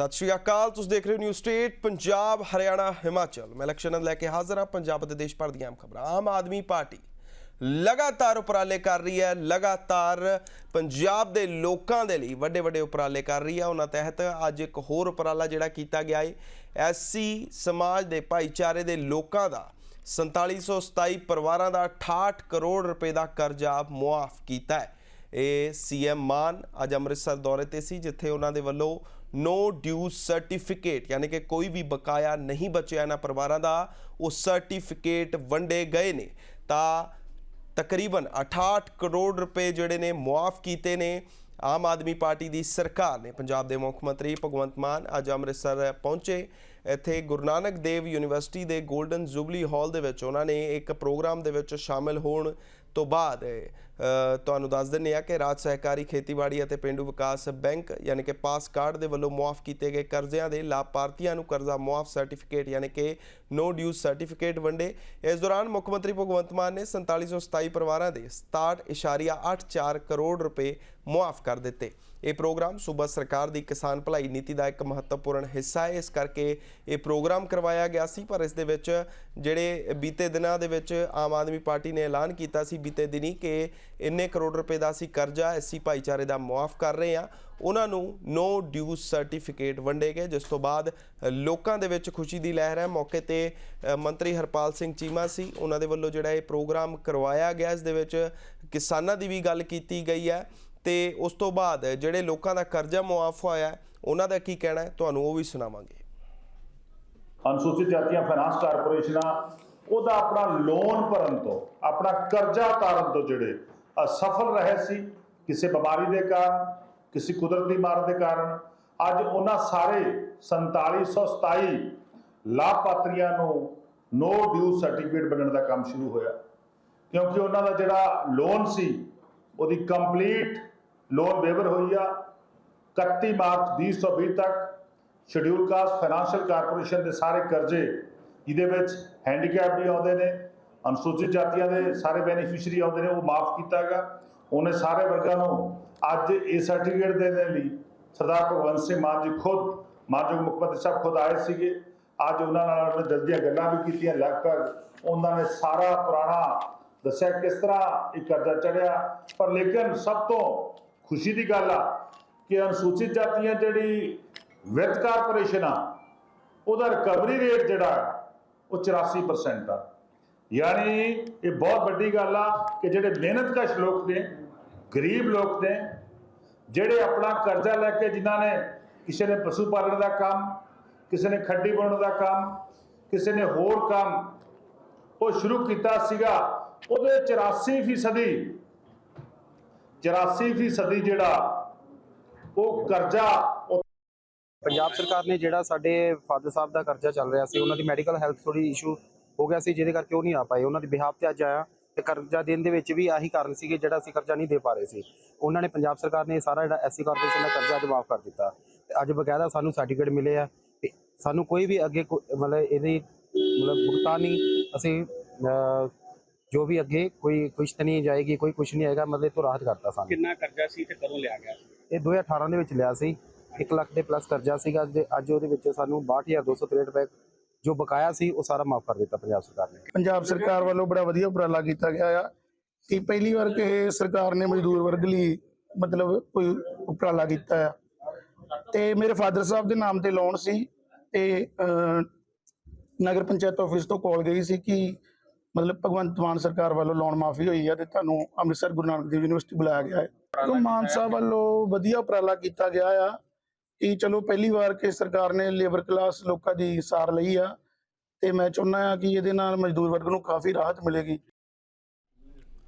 ਸਤਿ ਸ਼੍ਰੀ ਅਕਾਲ, ਤੁਸੀਂ ਦੇਖ ਰਹੇ ਹੋ ਨਿਊ ਸਟੇਟ ਪੰਜਾਬ, ਹਰਿਆਣਾ, ਹਿਮਾਚਲ। ਮੈਂ ਇਲੈਕਸ਼ਨ ਨੂੰ ਲੈ ਕੇ ਹਾਜ਼ਰ ਹਾਂ, ਪੰਜਾਬ ਅਤੇ ਦੇਸ਼ ਭਰ ਦੀਆਂ ਆਮ ਖਬਰਾਂ। ਆਮ ਆਦਮੀ ਪਾਰਟੀ ਲਗਾਤਾਰ ਉਪਰਾਲੇ ਕਰ ਰਹੀ ਹੈ, ਲਗਾਤਾਰ ਪੰਜਾਬ ਦੇ ਲੋਕਾਂ ਦੇ ਲਈ ਵੱਡੇ ਵੱਡੇ ਉਪਰਾਲੇ ਕਰ ਰਹੀ ਹੈ। ਉਹਨਾਂ ਤਹਿਤ ਅੱਜ ਇੱਕ ਹੋਰ ਉਪਰਾਲਾ ਜਿਹੜਾ ਕੀਤਾ ਗਿਆ ਹੈ ਐਸਸੀ ਸਮਾਜ ਦੇ ਭਾਈਚਾਰੇ ਦੇ ਲੋਕਾਂ ਦਾ 4727 ਪਰਿਵਾਰਾਂ ਦਾ 68 ਕਰੋੜ ਰੁਪਏ ਦਾ ਕਰਜ਼ਾ ਮੁਆਫ ਕੀਤਾ ਹੈ। ਇਹ ਸੀਐਮ ਮਾਨ ਅੱਜ ਅੰਮ੍ਰਿਤਸਰ ਦੌਰੇ ਤੇ ਸੀ, ਜਿੱਥੇ ਉਹਨਾਂ ਦੇ ਵੱਲੋਂ ਨੋ ਡਿਊ ਸਰਟੀਫਿਕੇਟ ਯਾਨੀ ਕਿ ਕੋਈ ਵੀ ਬਕਾਇਆ ਨਹੀਂ ਬਚਿਆ ਇਹਨਾਂ ਪਰਿਵਾਰਾਂ ਦਾ, ਉਹ ਸਰਟੀਫਿਕੇਟ ਵੰਡੇ ਗਏ ਨੇ। ਤਾਂ ਤਕਰੀਬਨ 68 ਕਰੋੜ ਰੁਪਏ ਜਿਹੜੇ ਨੇ ਮੁਆਫ ਕੀਤੇ ਨੇ ਆਮ ਆਦਮੀ ਪਾਰਟੀ ਦੀ ਸਰਕਾਰ ਨੇ। ਪੰਜਾਬ ਦੇ ਮੁੱਖ ਮੰਤਰੀ ਭਗਵੰਤ ਮਾਨ ਅੱਜ ਅੰਮ੍ਰਿਤਸਰ ਪਹੁੰਚੇ। ਇੱਥੇ ਗੁਰੂ ਨਾਨਕ ਦੇਵ ਯੂਨੀਵਰਸਿਟੀ ਦੇ 골ਡਨ ਜੁਬਲੀ ਹਾਲ ਦੇ ਵਿੱਚ ਉਹਨਾਂ ਨੇ ਇੱਕ ਪ੍ਰੋਗਰਾਮ ਦੇ ਵਿੱਚ ਸ਼ਾਮਿਲ ਹੋਣ ਤੋਂ ਬਾਅਦ ਤੁਹਾਨੂੰ ਦੱਸ ਦਿੰਨੇ ਆ ਕਿ ਰਾਜ ਸਹਿਕਾਰੀ ਖੇਤੀਬਾੜੀ ਅਤੇ ਪਿੰਡੂ ਵਿਕਾਸ ਬੈਂਕ ਯਾਨੀ ਕਿ ਪਾਸ ਕਾਰਡ ਦੇ ਵੱਲੋਂ ਮੁਆਫ ਕੀਤੇ ਗਏ ਕਰਜ਼ਿਆਂ ਦੇ ਲਾਭਪਾਤਰੀਆਂ ਨੂੰ ਕਰਜ਼ਾ ਮੁਆਫ ਸਰਟੀਫਿਕੇਟ ਯਾਨੀ ਕਿ ਨੋ ਡਿਊ ਸਰਟੀਫਿਕੇਟ ਵੰਡੇ। ਇਸ ਦੌਰਾਨ ਮੁੱਖ ਮੰਤਰੀ ਭਗਵੰਤ ਮਾਨ ਨੇ 4727 ਪਰਿਵਾਰਾਂ ਦੇ 67.84 ਕਰੋੜ ਰੁਪਏ ਮੁਆਫ ਕਰ ਦਿੱਤੇ। ਇਹ ਪ੍ਰੋਗਰਾਮ ਸੂਬਾ ਸਰਕਾਰ ਦੀ ਕਿਸਾਨ ਭਲਾਈ ਨੀਤੀ ਦਾ ਇੱਕ ਮਹੱਤਵਪੂਰਨ ਹਿੱਸਾ ਹੈ। ਇਸ ਕਰਕੇ ਇਹ ਪ੍ਰੋਗਰਾਮ ਕਰਵਾਇਆ ਗਿਆ ਸੀ, ਪਰ ਇਸ ਦੇ ਵਿੱਚ ਜਿਹੜੇ ਬੀਤੇ ਦਿਨਾਂ ਦੇ ਵਿੱਚ ਆਮ ਆਦਮੀ ਪਾਰਟੀ ਨੇ ਐਲਾਨ ਕੀਤਾ ਸੀ, ਬੀਤੇ ਦਿਨੀ ਕਿ ਇੰਨੇ ਕਰੋੜ ਰੁਪਏ ਦਾ ਅਸੀਂ ਕਰਜ਼ਾ ਐਸੀ ਭਾਈਚਾਰੇ ਦਾ ਮੁਆਫ ਕਰ ਰਹੇ ਹਾਂ। ਉਹਨਾਂ ਨੂੰ ਨੋ ਡਿਊ ਸਰਟੀਫਿਕੇਟ ਵੰਡੇ ਗਏ, ਜਿਸ ਤੋਂ ਬਾਅਦ ਲੋਕਾਂ ਦੇ ਵਿੱਚ ਖੁਸ਼ੀ ਦੀ ਲਹਿਰ ਹੈ। ਮੌਕੇ ਤੇ ਮੰਤਰੀ ਹਰਪਾਲ ਸਿੰਘ ਚੀਮਾ ਸੀ। ਉਹਨਾਂ ਦੇ ਵੱਲੋਂ ਜਿਹੜਾ ਇਹ ਪ੍ਰੋਗਰਾਮ ਕਰਵਾਇਆ ਗਿਆ, ਇਸ ਦੇ ਵਿੱਚ ਕਿਸਾਨਾਂ ਦੀ ਵੀ ਗੱਲ ਕੀਤੀ ਗਈ ਹੈ। ਤੇ ਉਸ ਤੋਂ ਬਾਅਦ ਜਿਹੜੇ ਲੋਕਾਂ ਦਾ ਕਰਜ਼ਾ ਮੁਆਫ ਹੋਇਆ ਉਹਨਾਂ ਦਾ ਕੀ ਕਹਿਣਾ ਹੈ? ਤੁਹਾਨੂੰ ਉਹ ਵੀ ਸੁਣਾਵਾਂਗੇ। ਅਨੁਸੂਚਿਤ ਜਾਤੀਆਂ ਫਾਈਨਾਂਸ ਕਾਰਪੋਰੇਸ਼ਨਾਂ ਉਹਦਾ ਆਪਣਾ ਲੋਨ ਭਰਨ ਤੋਂ, ਆਪਣਾ ਕਰਜ਼ਾ ਉਤਾਰਨ ਤੋਂ ਜਿਹੜੇ ਅਸਫਲ ਰਹੇ ਸੀ, ਕਿਸੇ ਬਿਮਾਰੀ ਦੇ ਕਾਰਨ, ਕਿਸੇ ਕੁਦਰਤੀ ਮਾਰ ਦੇ ਕਾਰਨ। ਅੱਜ ਉਹਨਾਂ ਸਾਰੇ 4727 ਲਾਭਪਾਤਰੀਆਂ ਨੂੰ ਨੋ ਡਿਊ ਸਰਟੀਫਿਕੇਟ ਬਣਨ ਦਾ ਕੰਮ ਸ਼ੁਰੂ ਹੋਇਆ। ਕਿਉਂਕਿ ਉਹਨਾਂ ਦਾ ਜਿਹੜਾ ਲੋਨ ਸੀ, ਉਹਦੀ ਕੰਪਲੀਟ ਲੋਨ ਵੇਵਰ ਹੋਈ ਆ। 31 ਮਾਰਚ 2020 ਤੱਕ ਸ਼ਡਿਊਲ ਕਾਸਟ ਫਾਈਨੈਂਸ਼ੀਅਲ ਕਾਰਪੋਰੇਸ਼ਨ ਦੇ ਸਾਰੇ ਕਰਜ਼ੇ ਜਿਹਦੇ ਵਿੱਚ ਹੈਂਡੀਕੈਪ ਵੀ ਆਉਂਦੇ ਨੇ। ਅਨੁਸੂਚਿਤ ਜਾਤੀਆਂ ਦੇ ਸਾਰੇ ਬੈਨੀਫੀਸ਼ੀਅਰੀ ਆਉਂਦੇ ਨੇ, ਉਹ ਮਾਫ ਕੀਤਾ ਗਿਆ ਉਹਨੇ ਸਾਰੇ ਵਰਗਾਂ ਨੂੰ ਅੱਜ ਇਹ ਸਰਟੀਫਿਕੇਟ ਦੇਣ ਦੇ ਲਈ ਸਰਦਾਰ ਭਗਵੰਤ ਸਿੰਘ ਮਾਨ ਜੀ ਖੁਦ ਮਾਨਯੋਗ ਮੁੱਖ ਮੰਤਰੀ ਸਾਹਿਬ ਖੁਦ ਆਏ ਸੀਗੇ। ਅੱਜ ਉਹਨਾਂ ਨਾਲ ਉਹਨੇ ਦਿਲ ਗੱਲਾਂ ਵੀ ਕੀਤੀਆਂ, ਲਗਭਗ ਉਹਨਾਂ ਨੇ ਸਾਰਾ ਪੁਰਾਣਾ ਦੱਸਿਆ ਕਿਸ ਤਰ੍ਹਾਂ ਇਹ ਕਰਜ਼ਾ ਚੜਿਆ ਪਰ ਲੇਕਿਨ ਸਭ ਤੋਂ ਖੁਸ਼ੀ ਦੀ ਗੱਲ ਆ ਕਿ ਅਨੁਸੂਚਿਤ ਜਾਤੀਆਂ ਜਿਹੜੀ ਵਿੱਤ ਕਾਰਪੋਰੇਸ਼ਨ ਆ, ਉਹਦਾ ਰਿਕਵਰੀ ਰੇਟ ਜਿਹੜਾ ਉਹ 84% ਆ। ਯਾਨੀ ਇਹ ਬਹੁਤ ਵੱਡੀ ਗੱਲ ਆ ਕਿ ਜਿਹੜੇ ਮਿਹਨਤਕਸ਼ ਲੋਕ ਨੇ, ਗਰੀਬ ਲੋਕ ਨੇ, ਜਿਹੜੇ ਆਪਣਾ ਕਰਜ਼ਾ ਲੈ ਕੇ ਜਿਨ੍ਹਾਂ ਨੇ ਕਿਸੇ ਨੇ ਪਸ਼ੂ ਪਾਲਣ ਦਾ ਕੰਮ, ਕਿਸੇ ਨੇ ਖੱਡੀ ਬਣਾਉਣ ਦਾ ਕੰਮ, ਕਿਸੇ ਨੇ ਹੋਰ ਕੰਮ, ਉਹ ਸ਼ੁਰੂ ਕੀਤਾ ਸੀਗਾ, ਉਹਦੇ 84 ਫੀਸਦੀ 84 ਫੀਸਦੀ ਜਿਹੜਾ ਉਹ ਕਰਜ਼ਾ ਪੰਜਾਬ ਸਰਕਾਰ ਨੇ ਜਿਹੜਾ ਸਾਡੇ ਫਾਦਰ ਸਾਹਿਬ ਦਾ ਕਰਜ਼ਾ ਚੱਲ ਰਿਹਾ ਸੀ, ਉਹਨਾਂ ਦੀ ਮੈਡੀਕਲ ਹੈਲਥ ਥੋੜੀ ਇਸ਼ੂ ਹੋ ਗਿਆ ਸੀ ਜਿਹਦੇ ਕਰਕੇ ਉਹ ਨਹੀਂ ਆ ਪਾਏ। ਉਹਨਾਂ ਦੀ ਬਿਹਾਫ ਤੇ ਅੱਜ ਆਇਆ ਤੇ ਕਰਜ਼ਾ ਦੇਣ ਦੇ ਵਿੱਚ ਵੀ ਆਹੀ ਕਾਰਨ ਸੀਗੇ ਜਿਹੜਾ ਅਸੀਂ ਕਰਜ਼ਾ ਨਹੀਂ ਦੇ ਪਾ ਰਹੇ ਸੀ। ਉਹਨਾਂ ਨੇ ਪੰਜਾਬ ਸਰਕਾਰ ਨੇ ਸਾਰਾ ਜਿਹੜਾ ਐਸਸੀ ਕਾਰਪੋਰੇਸ਼ਨ ਦਾ ਕਰਜ਼ਾ ਮਾਫ ਕਰ ਦਿੱਤਾ। ਤੇ ਅੱਜ ਬਕਾਇਦਾ ਸਾਨੂੰ ਸਰਟੀਫਿਕੇਟ ਮਿਲੇ ਆ ਤੇ ਸਾਨੂੰ ਕੋਈ ਵੀ ਅੱਗੇ ਮਤਲਬ ਇਹਦੀ ਮਤਲਬ ਭੁਗਤਾਨ ਨਹੀਂ ਅਸੀਂ ਜੋ ਵੀ ਅੱਗੇ ਕੋਈ ਕੁਛ ਨਹੀਂ ਜਾਏਗੀ ਕੋਈ ਕੁਛ ਨਹੀਂ ਆਏਗਾ ਮਤਲਬ ਇਹ ਤੋਂ ਰਾਹਤ ਕਰਤਾ ਸਾਨੂੰ। ਕਿੰਨਾ ਕਰਜ਼ਾ ਸੀ ਤੇ ਕਦੋਂ ਲਿਆ ਗਿਆ ਸੀ? ਇਹ 2018 ਦੇ ਵਿੱਚ ਲਿਆ ਸੀ। 1 ਲੱਖ ਦੇ ਪਲੱਸ ਕਰਜ਼ਾ ਸੀਗਾ ਤੇ ਅੱਜ ਉਹਦੇ ਵਿੱਚ ਸਾਨੂੰ 62263 ਰੁਪਏ ਜੋ ਬਕਾਇਆ ਸੀ ਉਹ ਸਾਰਾ ਮਾਫ ਕਰ ਦਿੱਤਾ ਪੰਜਾਬ ਸਰਕਾਰ ਨੇ। ਪੰਜਾਬ ਸਰਕਾਰ ਵੱਲੋਂ ਬੜਾ ਵਧੀਆ ਉਪਰਾਲਾ ਕੀਤਾ ਗਿਆ ਆ ਕਿ ਪਹਿਲੀ ਵਾਰ ਕਿ ਸਰਕਾਰ ਨੇ ਮਜ਼ਦੂਰ ਵਰਗ ਲਈ ਮਤਲਬ ਕੋਈ ਉਪਰਾਲਾ ਕੀਤਾ ਆ। ਤੇ ਮੇਰੇ ਫਾਦਰ ਸਾਹਿਬ ਦੇ ਨਾਮ ਤੇ ਲੋਨ ਸੀ ਤੇ ਨਗਰ ਪੰਚਾਇਤ ਆਫਿਸ ਤੋਂ ਕਾਲ ਗਈ ਸੀ ਕਿ ਮਤਲਬ ਭਗਵੰਤ ਮਾਨ ਸਰਕਾਰ ਵੱਲੋਂ ਲੋਨ ਮਾਫੀ ਹੋਈ ਹੈ ਤੇ ਤੁਹਾਨੂੰ ਅੰਮ੍ਰਿਤਸਰ ਗੁਰੂ ਨਾਨਕ ਦੇਵ ਯੂਨੀਵਰਸਿਟੀ ਬੁਲਾਇਆ ਗਿਆ ਹੈ। ਤੋਂ ਮਾਨ ਸਾਹਿਬ ਵੱਲੋਂ ਵਧੀਆ ਉਪਰਾਲਾ ਕੀਤਾ ਗਿਆ ਆ। ਕਿ ਚਲੋ ਪਹਿਲੀ ਵਾਰ ਕਿ ਸਰਕਾਰ ਨੇ ਲੇਬਰ ਕਲਾਸ ਲੋਕਾਂ ਦੀ ਸਾਰ ਲਈ ਆ ਤੇ ਮੈਂ ਚਾਹੁੰਦਾ ਹਾਂ ਕਿ ਇਹਦੇ ਨਾਲ ਮਜ਼ਦੂਰ ਵਰਗ ਨੂੰ ਕਾਫੀ ਰਾਹਤ ਮਿਲੇਗੀ।